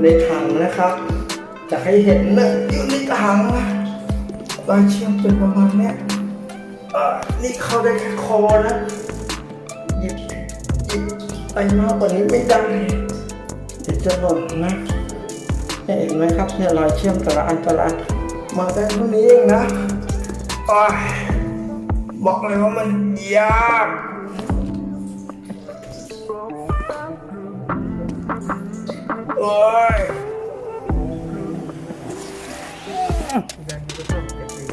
ู่ในถังนะครับจะให้เห็นนะอยู่ในถังนะรอยเชื่อมเป็นประมาณนี้นี่เข้าได้แค่คอนะหยิบหยิบไปมากกว่านี้ไม่ได้เดี๋ยวจะหล่นนะเห็นไหมครับเนี่ยรอยเชื่อมแต่ละอันแต่ละอันมาได้เท่านี้เองนะบอกเลยว่ามันยาก โอ้ย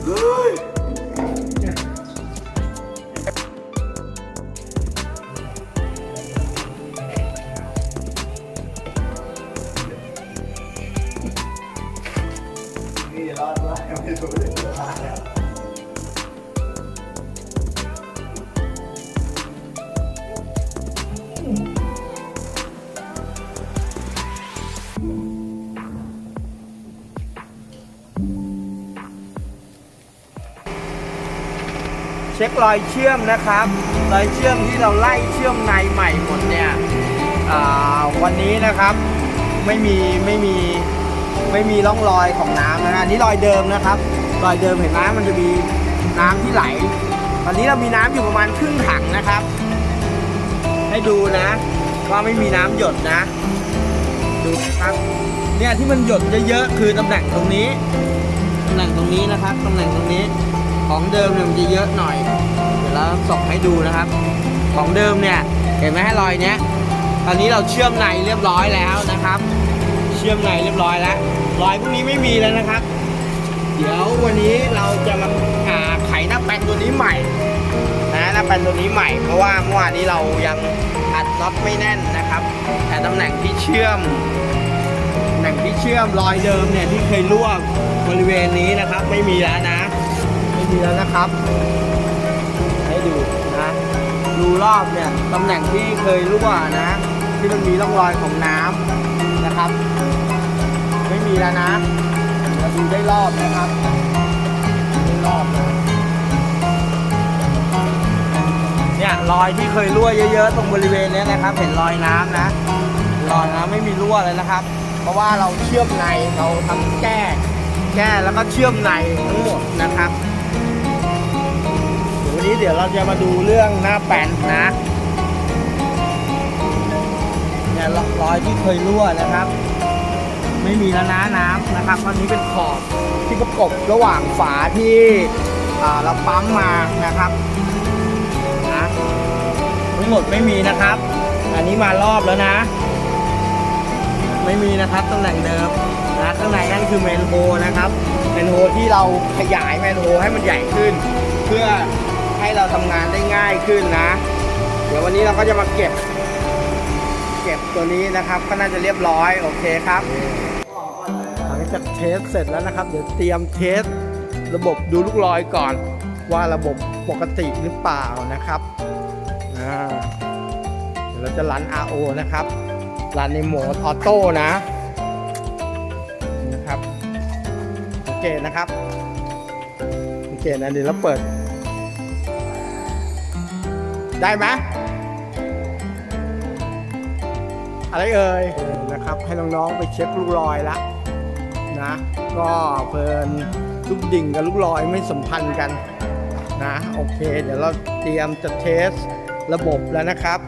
เฮ้ยนี่รอดวะยังไม่รู้ เช็ครอยเชื่อมนะครับ รอยเชื่อมที่เราไล่เชื่อมในใหม่หมดเนี่ยวันนี้นะครับไม่มีไม่มีไม่มีร่องรอยของน้ำนะฮะอันนี่รอยเดิมนะครับ รอยเดิมเห็นไหมมันจะมีน้ำที่ไหล ตอนนี้เรามีน้ำอยู่ประมาณครึ่งถังนะครับ ให้ดูนะว่าไม่มีน้ำหยดนะ ดูครับ เนี่ยที่มันหยดเยอะๆคือตำแหน่งตรงนี้ตำแหน่งตรงนี้นะครับตำแหน่งตรงนี้ ของเดิมเนี่ยมันจะเยอะหน่อย เดี๋ยวเราส่งให้ดูนะครับ ของเดิมเนี่ยเห็นไหมให้รอยเนี้ย ตอนนี้เราเชื่อมในเรียบร้อยแล้วนะครับ เชื่อมในเรียบร้อยแล้ว รอยพวกนี้ไม่มีแล้วนะครับ เดี๋ยววันนี้เราจะมาอ่าไขหน้าแปลนตัวนี้ใหม่นะหน้าแปลนตัวนี้ใหม่ เพราะว่าเมื่อวานนี้เรายังอัดน็อตไม่แน่นนะครับ แต่ตำแหน่งที่เชื่อมตำแหน่งที่เชื่อมรอยเดิมเนี่ยที่เคยรั่วบริเวณนี้นะครับ ไม่มีแล้วนะ ไม่มีแล้วนะครับ ให้ดูนะรูรอบเนี่ยตำแหน่งที่เคยรั่วนะ ที่มันมีร่องรอยของน้ำนะครับ ไม่มีแล้วนะเราดูได้รอบนะครับได้รอบนะเนี่ยรอยที่เคยรั่วเยอะๆ ตรงบริเวณนี้นะครับ เห็นรอยน้ำนะรอยน้ำไม่มีรั่วเลยนะครับ เพราะว่าเราเชื่อมในเราทำแก้แก้แล้วก็เชื่อมในทั้งหมดนะครับ วันนี้เดี๋ยวเราจะมาดูเรื่องหน้าแปนนะเนี่ยรอยที่เคยรั่วนะครับ ไม่มีแล้วนะน้ำนะครับอันนี้เป็นขอบที่ประกบระหว่างฝาที่เราปั๊มมานะครับนะทั้งหมดไม่มีนะครับ อันนี้มารอบแล้วนะ ไม่มีนะครับตำแหน่งเดิมนะข้างในนั่นคือเมนโฮนะครับเมนโฮที่เราขยายเมนโฮให้มันใหญ่ขึ้น เพื่อ ให้เราทำงานได้ง่ายขึ้นนะ เดี๋ยววันนี้เราก็จะมาเก็บ เก็บตัวนี้นะครับ ก็น่าจะเรียบร้อยโอเคครับ หลังจากเทสเสร็จแล้วนะครับ เดี๋ยวเตรียมเทสระบบดูลูกรอยก่อน ว่าระบบปกติหรือเปล่านะครับเดี๋ยวเราจะรัน RO นะครับรันในโหมดออโต้นะนะครับสังเกตนะครับสังเกตนะเดี๋ยวเราเปิด ได้ไหมอะไรเอ่ยนะครับ ให้น้องๆไปเช็คลูกรอยละนะ ก็เพลินลูกดิ่งกับลูกรอยไม่สัมพันธ์กันนะโอเค เดี๋ยวเราเตรียมจะเทสระบบแล้วนะครับ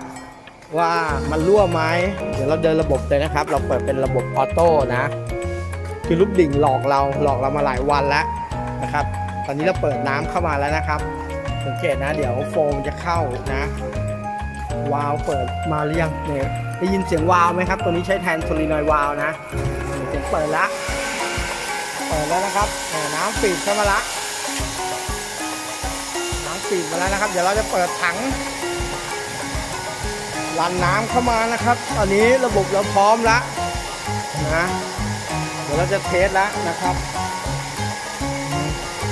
ว่ามันรั่วไหมเดี๋ยวเราเดินระบบเลยนะครับ เราเปิดเป็นระบบออโต้นะคือลูกดิ่งหลอกเราหลอกเรามาหลายวันแล้วนะครับ ตอนนี้เราเปิดน้ำเข้ามาแล้วนะครับ สังเกตนะ เดี๋ยวโฟมจะเข้านะ วาล์วเปิดมาหรือยังเนี่ยได้ยินเสียงวาล์วไหมครับ ตัวนี้ใช้แทนโซลินอยวาล์วนะเสียงเปิดละเปิดแล้วนะครับน้ำปิดเข้ามาละน้ำปิดมาแล้วนะครับ เดี๋ยวเราจะเปิดถังรันน้ำเข้ามานะครับ ตอนนี้ระบบเราพร้อมแล้วนะเดี๋ยวเราจะเทสแล้วนะครับ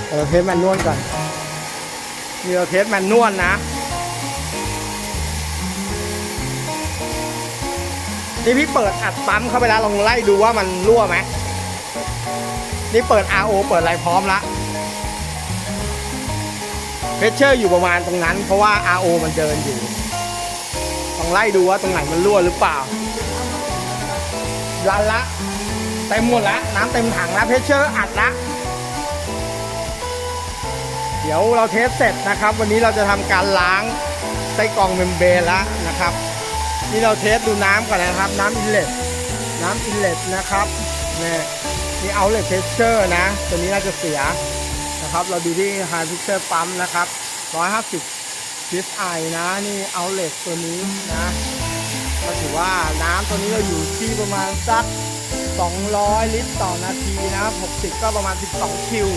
เดี๋ยวเราเทสแมนนวลก่อน นี่เราเทสแมนนวลนะ นี่พี่เปิดอัดปั๊มเข้าไปแล้วลองไล่ดูว่ามันรั่วไหมนี่เปิด RO เปิดอะไรพร้อมละเพชเชอร์อยู่ประมาณตรงนั้น เพราะว่า RO มันเดินอยู่ลองไล่ดูว่าตรงไหนมันรั่วหรือเปล่ารันละเต็มหมดละน้ำเต็มถังละเพชเชอร์อัดละ ดี๋ยวเราเทสเสร็จนะครับ วันนี้เราจะทำการล้างไส้กรองเมมเบรนแล้วนะครับ นี่เราเทสดูน้ำก่อนนะครับ น้ำอินเลตน้ำอินเลตนะครับนี่นี่เอาเลตเพชเชอร์นะ ตัวนี้น่าจะเสียนะครับ เราดูที่ไฮพิเชอร์ปั๊มนะครับ150 psi นะนี่เอาเลตตัวนี้นะก็ถือว่าน้ำตัวนี้เราอยู่ที่ประมาณสัก 200 ลิตรต่อนาทีนะ60 ก็ประมาณ 12 คิว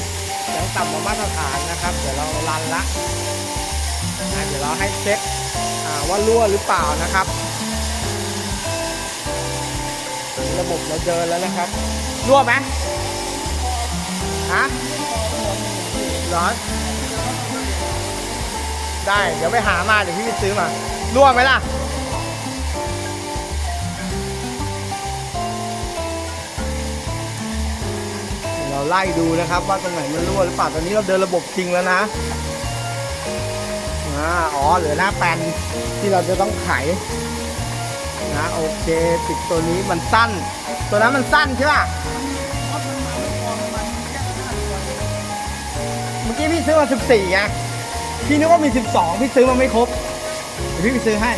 ยังต่ำกว่ามาตรฐานนะครับ เดี๋ยวเรารันละนะเดี๋ยวเราให้เช็คว่ารั่วหรือเปล่านะครับ ระบบเราเดินแล้วนะครับ รั่วไหมฮะเหรอได้ เดี๋ยวไปหามา เดี๋ยวพี่ไปซื้อมา รั่วไหมล่ะ เราไล่ดูนะครับว่าตรงไหนมันรั่วหรือเปล่าตอนนี้เราเดินระบบจริงแล้วนะอ๋อเหลือหน้าแปลนที่เราจะต้องไขนะโอเคปิดตัวนี้มันสั้น ตัวนั้นมันสั้นใช่ป่ะเมื่อกี้พี่ซื้อมา 14ไงพี่นึกว่ามี 12 พี่ซื้อมาไม่ครบเดี๋ยวพี่ไปซื้อให้